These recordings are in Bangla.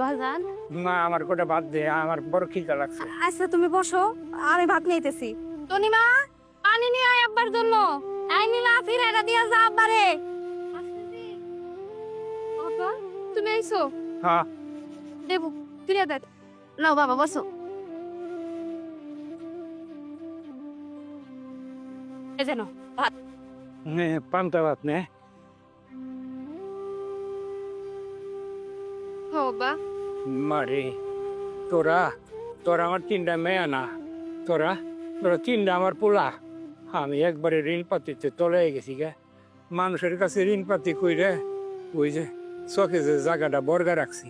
বাজান। মা আমার কোটা বাদ দে আমার বড় খিদা লাগছে। আচ্ছা তুমি বসো আমি ভাত নিতেছি। তনিমা পানি নিয়ে আয় আব্বার জন্য। আই নিলা ফিরে এটা দিয়ে যা আব্বারে। বাবা তুমি আইছো? হ্যাঁ। দেবু ফিরে দেখ নাও বাবা বসো। এই যেন ভাত। নে, পান্তা ভাত নে। বাবা মারে, তোরা তোরা আমার তিনটা মেয়ে না। তোরা তোরা তিনটা আমার পোলা। আমি একবারে ঋণ পাতিতে তলে গেছি গে। মানুষের কাছে ঋণ পাতি কইরে, ওই যে চকে যে জায়গাটা বর্গা রাখছি,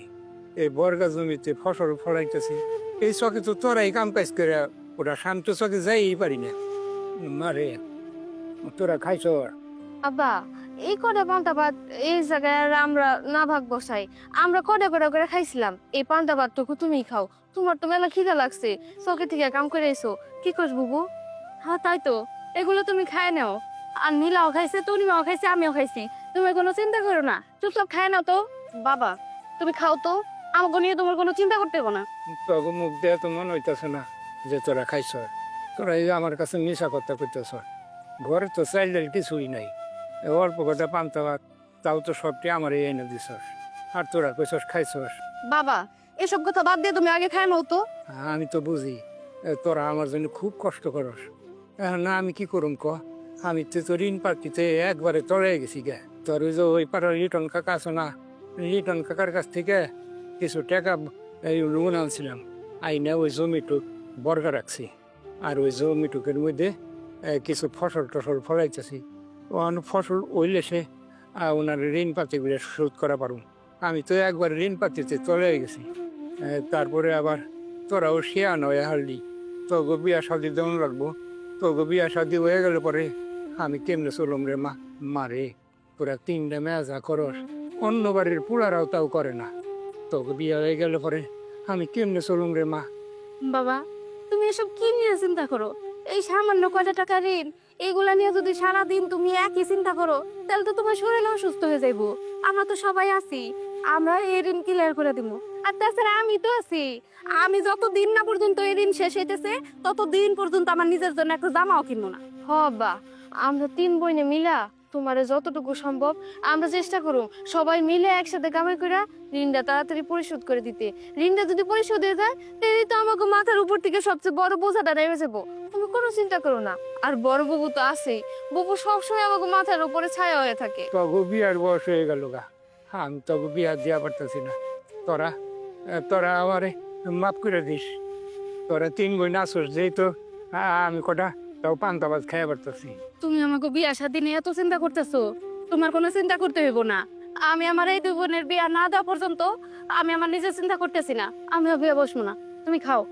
এই বর্গা জমিতে ফসল ফলাইতেছি, এই চকে তো তোরাই কাম কাজ করে, ওরা শান্ত চকে যাই পারি না। মারে, তোরা খাইছ? আব্বা এই কটা পান্তা ভাত এই জায়গায় আর আমরা না ভাগ বসাই। আমরা কটা কটা করে খাইছিলাম। এই পান্তা ভাতটুকু তুমি খাও। তোমার তো মেলা খিদা লাগছে। চকে থেকে কাম করে এসো কি করছ বুবু? হ্যাঁ তাই তো। এগুলো তুমি খায় নাও। আর নীলাও খাইছে তনিমাও খাইছে আমিও খাইছি। তুমি কোনো চিন্তা করো না। চুপচাপ খায় নাও তো। বাবা তুমি খাও তো। আমাকে নিয়ে তোমার কোনো চিন্তা করতে হবে না। তখন মুখ দেয়া তো মনে হইতেছে না যে তোরা খাইছ। তোরা এই আমার কাছে মিশা কথা কইতেছ ঘরে তো চাইলে কিছুই নাই। অল্প কথা পান্তা ভাত তাও তো সবটি আমার এনে দিছস। আর তোরা কইছস খাইছস? বাবা এসব কথা বাদ দিয়ে তুমি আগে খায় নাও তো। আমি তো বুঝি। তোরা আমার জন্য খুব কষ্ট করস। এখন না আমি কি করুম ক? আমি তো তোর ঋণ পাতিতে একবারে তলে গেছি গে। তোর ওই যে ওই পাড়ার লিটন কাকা আছে না লিটন কাকার কাছ থেকে কিছু টাকা এই লোন আনছিলাম। আইনে ওই জমিটু বর্গা রাখছি। আর ওই জমিটুকের মধ্যে কিছু ফসল টসল ফলাইতেছি। ফসল ওইলে সে ওনার ঋণ পাতিগুলো শোধ করা পারুম আমি তো একবার ঋণ পাতিতে চলে গেছি। তারপরে আবার তোরাও শেয়া নয় হারলি। তোকে বিয়া শাদি দেওয়া লাগবো। তোকে বিয়া শাদি হয়ে গেলে পরে আমি কেমনে চলুম রে মা? মারে তোরা তিনটে মেজা করস। অন্য বাড়ির পুলারাও তাও করে না। তোকে বিয়া হয়ে গেলে পরে আমি কেমনে চলুম রে মা? বাবা, তুমি এসব কি নিয়ে চিন্তা করো? এই সামান্য কয়টা টাকা ঋণ এইগুলা নিয়ে যদি সারাদিন তুমি একই চিন্তা করো, তাহলে তো তোমার শরীরে অসুস্থ হয়ে যাইবো। আমরা তো সবাই আছি, আমরা এই ঋণ ক্লিয়ার করে দিব আর তাছাড়া আমি তো আছি, আমি যত দিন না পর্যন্ত এই ঋণ শেষ হইতেছে তত দিন পর্যন্ত আমার নিজের জন্য একটা জামাও কিনবো না। হবা, আমরা তিন বইনে মিলা তোমারে যতটুকু সম্ভব, আমরা চেষ্টা করুম সবাই মিলে একসাথে কামাই করে ঋণটা তাড়াতাড়ি পরিশোধ করে দিতে। ঋণটা যদি পরিশোধ হয়ে যায় তাহলে তো আমাকে মাথার উপর থেকে সবচেয়ে বড় বোঝাটা নেমে যাব। তুমি কোনো চিন্তা করো না। আর বড় বাবু তো আছেই। বাবু সবসময় আমাকে মাথার উপরে ছায়া হয়ে থাকে। তোকে বিয়ার বয়স হয়ে গেল গা। আমি তোকে বিয়া দিয়া পারতেছি না। তোরা তোরা আমারে মাফ করে দিস। তোরা তিন বই নাচস যেই তো আ- আমি কটা তাও পান্তা ভাত খাইয়া পারতেছি। তুমি আমাকে বিয়া শাদী নিয়ে এত চিন্তা করতেছো, তোমার কোনো চিন্তা করতে হইব না। আমি আমার এই দুই বোনের বিয়া না দেওয়া পর্যন্ত আমি আমার নিজের চিন্তা করতেছি না, আমিও বিয়ে বসবো না। তুমি খাও।